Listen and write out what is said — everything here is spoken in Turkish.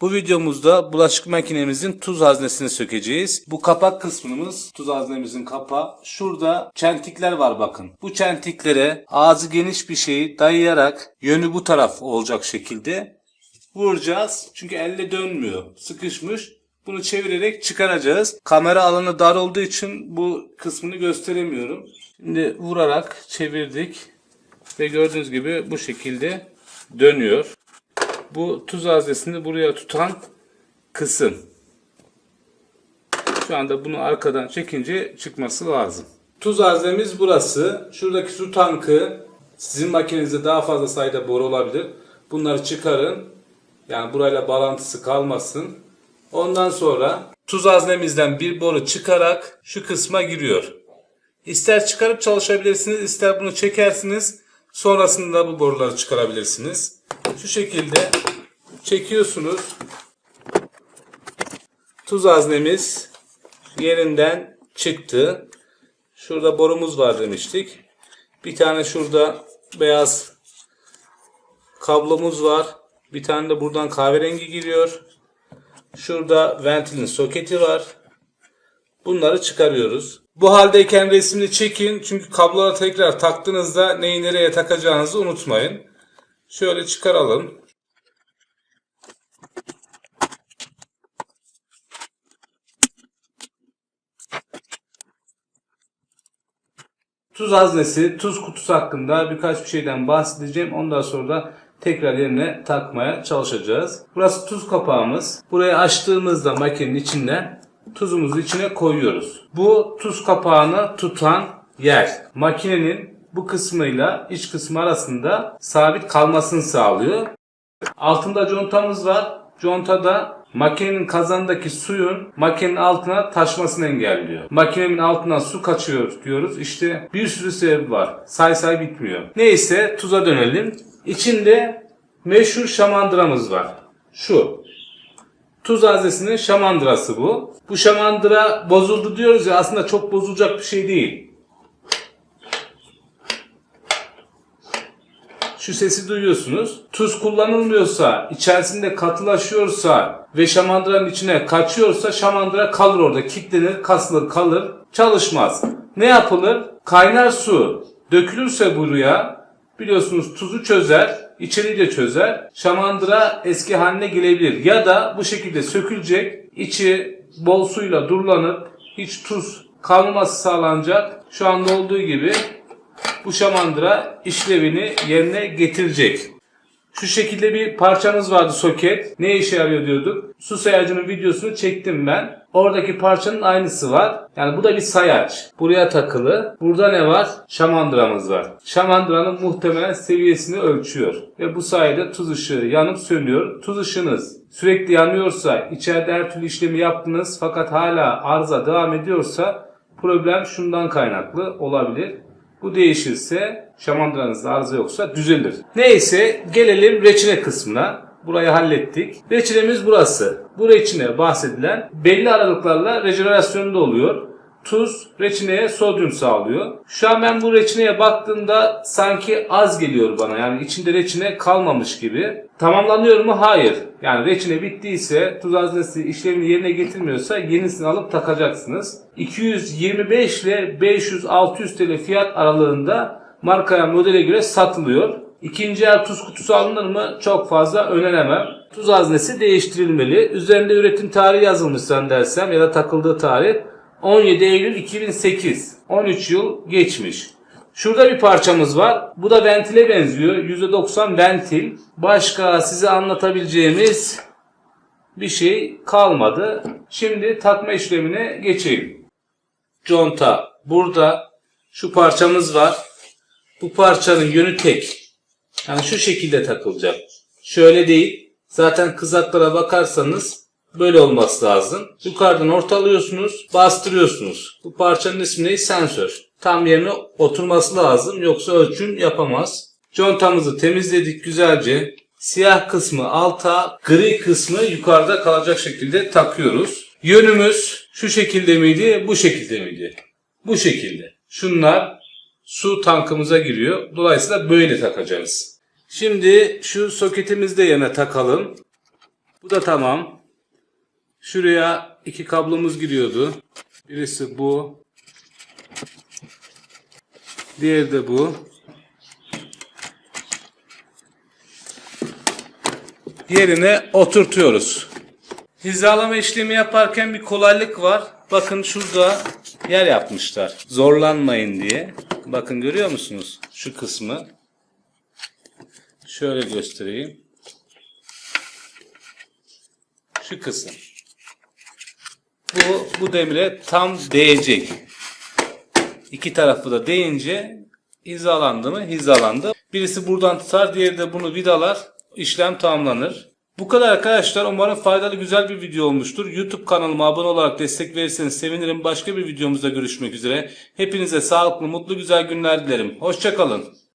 Bu videomuzda bulaşık makinemizin tuz haznesini sökeceğiz. Bu kapak kısmımız tuz haznemizin kapağı. Şurada çentikler var bakın. Bu çentiklere ağzı geniş bir şeyi dayayarak yönü bu taraf olacak şekilde vuracağız. Çünkü elle dönmüyor. Sıkışmış. Bunu çevirerek çıkaracağız. Kamera alanı dar olduğu için bu kısmını gösteremiyorum. Şimdi vurarak çevirdik. Ve gördüğünüz gibi bu şekilde dönüyor. Bu tuz haznesini buraya tutan kısım. Şu anda bunu arkadan çekince çıkması lazım. Tuz haznemiz burası. Şuradaki su tankı sizin makinenizde daha fazla sayıda boru olabilir. Bunları çıkarın. Yani burayla bağlantısı kalmasın. Ondan sonra tuz haznemizden bir boru çıkarak şu kısma giriyor. İster çıkarıp çalışabilirsiniz, ister bunu çekersiniz. Sonrasında bu boruları çıkarabilirsiniz. Şu şekilde çekiyorsunuz. Tuz haznemiz yerinden çıktı. Şurada borumuz var demiştik. Bir tane şurada beyaz kablomuz var. Bir tane de buradan kahverengi giriyor. Şurada ventilin soketi var. Bunları çıkarıyoruz. Bu haldeyken resmini çekin. Çünkü kabloları tekrar taktığınızda neyi nereye takacağınızı unutmayın. Şöyle çıkaralım. Tuz haznesi, tuz kutusu hakkında birkaç bir şeyden bahsedeceğim. Ondan sonra da tekrar yerine takmaya çalışacağız. Burası tuz kapağımız. Burayı açtığımızda makinenin içinden tuzumuzu içine koyuyoruz. Bu tuz kapağını tutan yer makinenin bu kısmıyla iç kısmı arasında sabit kalmasını sağlıyor. Altında contamız var. Contada makinenin kazandaki suyun makinenin altına taşmasını engelliyor. Makinenin altından su kaçıyor diyoruz. İşte bir sürü sebep var. Say say bitmiyor. Neyse tuza dönelim. İçinde meşhur şamandıramız var. Şu. Tuz haznesinin şamandırası bu. Bu şamandıra bozuldu diyoruz ya aslında çok bozulacak bir şey değil. Şu sesi duyuyorsunuz. Tuz kullanılmıyorsa, içerisinde katılaşıyorsa ve şamandıranın içine kaçıyorsa şamandıra kalır orada. Kilitlenir, kasılır, kalır. Çalışmaz. Ne yapılır? Kaynar su dökülürse buraya biliyorsunuz tuzu çözer, içeriği de çözer. Şamandıra eski haline gelebilir. Ya da bu şekilde sökülecek, içi bol suyla durulanıp hiç tuz kalmaması sağlanacak. Şu anda olduğu gibi bu şamandıra işlevini yerine getirecek. Şu şekilde bir parçamız vardı soket. Ne işe yarıyor diyorduk. Su sayacının videosunu çektim ben. Oradaki parçanın aynısı var. Yani bu da bir sayaç. Buraya takılı. Burada ne var? Şamandıramız var. Şamandıranın muhtemelen seviyesini ölçüyor. Ve bu sayede tuz ışığı yanıp sönüyor. Tuz ışığınız sürekli yanıyorsa, içeride her türlü işlemi yaptınız fakat hala arıza devam ediyorsa problem şundan kaynaklı olabilir. Bu değişirse şamandıranızda arıza yoksa düzelir. Neyse gelelim reçine kısmına. Burayı hallettik. Reçinemiz burası. Bu reçine bahsedilen belli aralıklarla rejenerasyonda oluyor. Tuz reçineye sodyum sağlıyor. Şu an ben bu reçineye baktığımda sanki az geliyor bana. Yani içinde reçine kalmamış gibi. Tamamlanıyor mu? Hayır. Yani reçine bittiyse tuz haznesi işlevini yerine getirmiyorsa yenisini alıp takacaksınız. 225 ile 500-600 TL fiyat aralığında markaya modele göre satılıyor. İkinci el tuz kutusu alınır mı? Çok fazla önenemem. Tuz haznesi değiştirilmeli. Üzerinde üretim tarihi yazılmış zannedersem ya da takıldığı tarih 17 Eylül 2008. 13 yıl geçmiş. Şurada bir parçamız var. Bu da ventile benziyor. %90 ventil. Başka size anlatabileceğimiz bir şey kalmadı. Şimdi takma işlemine geçelim. Conta burada şu parçamız var. Bu parçanın yönü tek. Yani şu şekilde takılacak. Şöyle değil. Zaten kızaklara bakarsanız böyle olması lazım. Yukarıdan ortalıyorsunuz, bastırıyorsunuz. Bu parçanın ismi ne? Sensör. Tam yerine oturması lazım yoksa ölçüm yapamaz. Contamızı temizledik güzelce. Siyah kısmı alta, gri kısmı yukarıda kalacak şekilde takıyoruz. Yönümüz şu şekilde miydi, bu şekilde miydi? Bu şekilde. Şunlar su tankımıza giriyor. Dolayısıyla böyle takacağız. Şimdi şu soketimizi de yerine takalım. Bu da tamam. Şuraya iki kablomuz giriyordu. Birisi bu. Diğeri de bu. Yerine oturtuyoruz. Hizalama işlemi yaparken bir kolaylık var. Bakın şurada yer yapmışlar. Zorlanmayın diye. Bakın görüyor musunuz? Şu kısmı. Şöyle göstereyim. Şu kısım. Bu, bu demire tam değecek. İki tarafı da değince hizalandı mı? Hizalandı. Birisi buradan tutar, diğeri de bunu vidalar. İşlem tamamlanır. Bu kadar arkadaşlar. Umarım faydalı güzel bir video olmuştur. YouTube kanalıma abone olarak destek verirseniz sevinirim. Başka bir videomuzda görüşmek üzere. Hepinize sağlıklı, mutlu, güzel günler dilerim. Hoşçakalın.